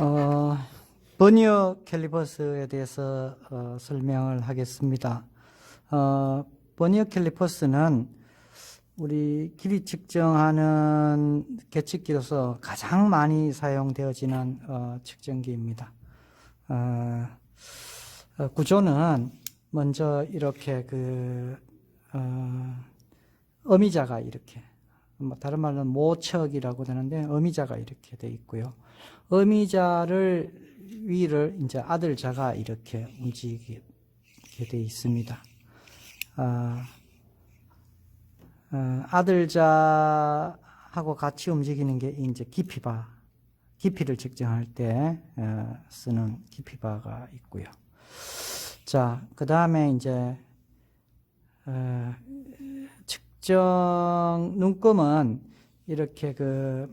어, 버니어 캘리퍼스에 대해서 어, 설명을 하겠습니다. 어, 버니어 캘리퍼스는 우리 길이 측정하는 계측기로서 가장 많이 사용되어지는 어, 측정기입니다. 어, 어, 구조는 먼저 이렇게 그 어, 어미자가 이렇게 뭐 다른 말로는 모척이라고 되는데 어미자가 이렇게 돼 있고요. 어미자를 위를 이제 아들자가 이렇게 움직이게 돼 있습니다. 아, 어, 아들자하고 같이 움직이는 게 이제 깊이바, 깊이를 측정할 때 어, 쓰는 깊이바가 있고요. 자, 그 다음에 이제 어, 측정 눈금은 이렇게 그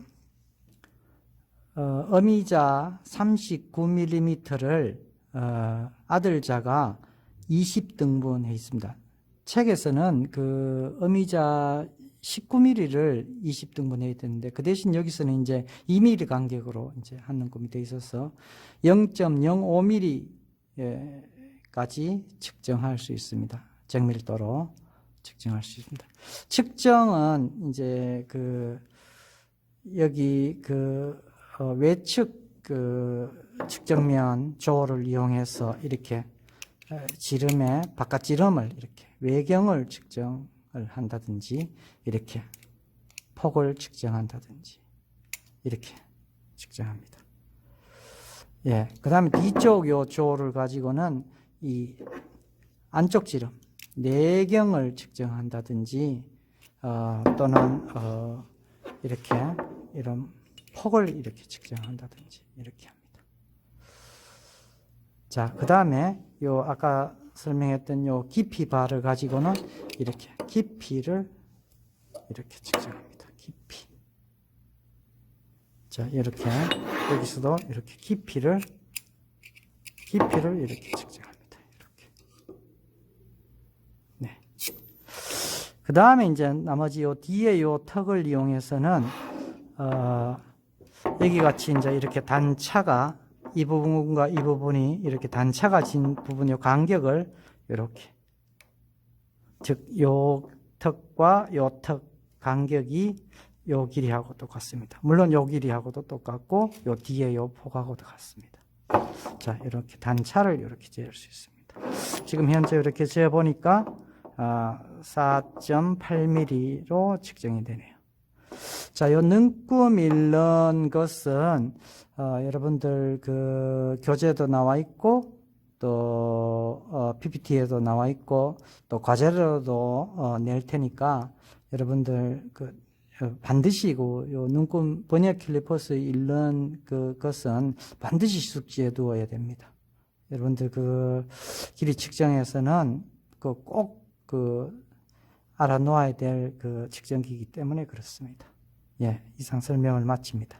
어, 어미자 39mm를 어, 아들자가 20등분해 있습니다. 책에서는 그 어미자 19mm를 20등분해 있는데 그 대신 여기서는 이제 2mm 간격으로 이제 한 눈금이 돼 있어서 0.05mm까지 측정할 수 있습니다. 정밀도로 측정할 수 있습니다. 측정은 이제 그 여기 그 어, 외측 그 측정면 조를 이용해서 이렇게 어, 지름의 바깥 지름을 이렇게 외경을 측정을 한다든지 이렇게 폭을 측정한다든지 이렇게 측정합니다. 예, 그 다음에 뒤쪽 요 조를 가지고는 이 안쪽 지름 내경을 측정한다든지 어, 또는 어, 이렇게 이런 폭을 이렇게 측정한다든지 이렇게 합니다. 자, 그 다음에 요 아까 설명했던 요 깊이 바를 가지고는 이렇게 깊이를 이렇게 측정합니다. 깊이. 자, 이렇게 여기서도 이렇게 깊이를 깊이를 이렇게 측정합니다. 이렇게. 네. 그 다음에 이제 나머지 요 뒤에 요 턱을 이용해서는 어, 여기 같이 이제 이렇게 단차가 이 부분과 이 부분이 이렇게 단차가 진 부분 요 간격을 이렇게 즉 요 턱과 요 턱 간격이 요 길이하고 똑같습니다. 물론 요 길이하고도 똑같고 요 뒤에 요 폭하고도 같습니다. 자 이렇게 단차를 이렇게 재을 수 있습니다. 지금 현재 이렇게 재어 보니까 아, 4.8mm로 측정이 되네요. 자, 요 능꿈 잃는 것은 어, 여러분들 그 교재도 나와 있고 또 어, PPT에도 나와 있고 또 과제로도 어, 낼 테니까 여러분들 그 어, 반드시 그, 요 눈금 버니어 킬리퍼스 잃는 그 것은 반드시 숙지해 두어야 됩니다. 여러분들 그 길이 측정에서는 그꼭 그 알아놓아야 될 그 측정기이기 때문에 그렇습니다. 예, 이상 설명을 마칩니다.